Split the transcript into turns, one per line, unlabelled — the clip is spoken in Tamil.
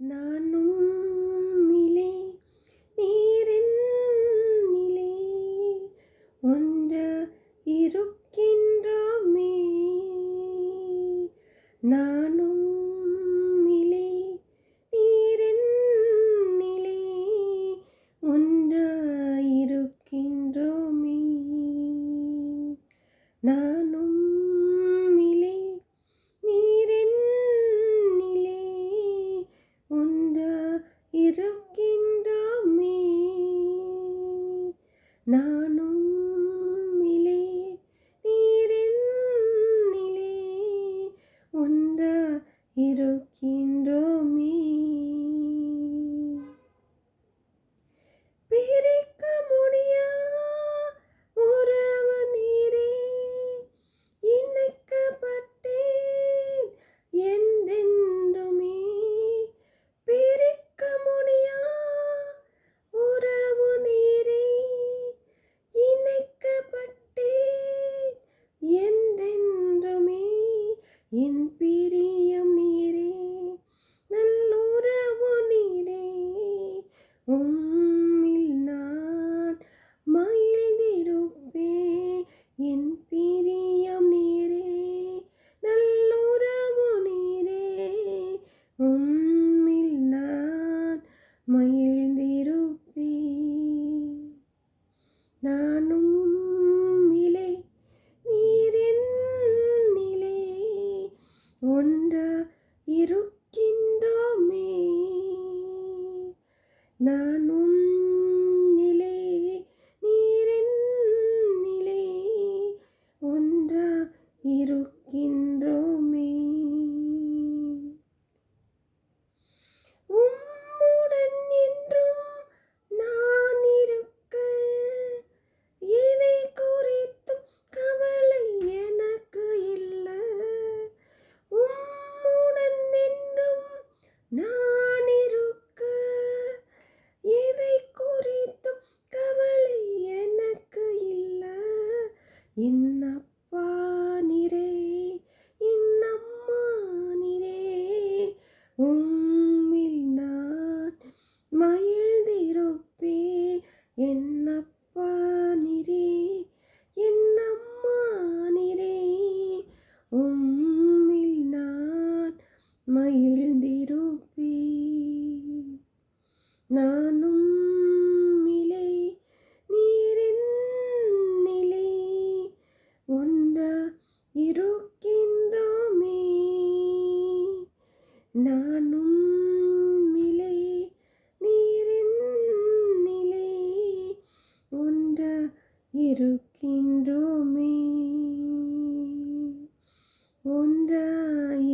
நானும் நிலை நீரிலே ஒன்று இருக்கின்றோமே நான் இருக்கின்றோமே 那 என்னப்பா நிரே என்னம்மா நிரே உம்மில் நான் மயிழ்ந்திருப்பே என்னப்பா நிரே என்னம்மா நிரே உம்மில் நான் மயிழ்ந்திருப்பே நானும் இருக்கின்றோமே. ஒன்றாய்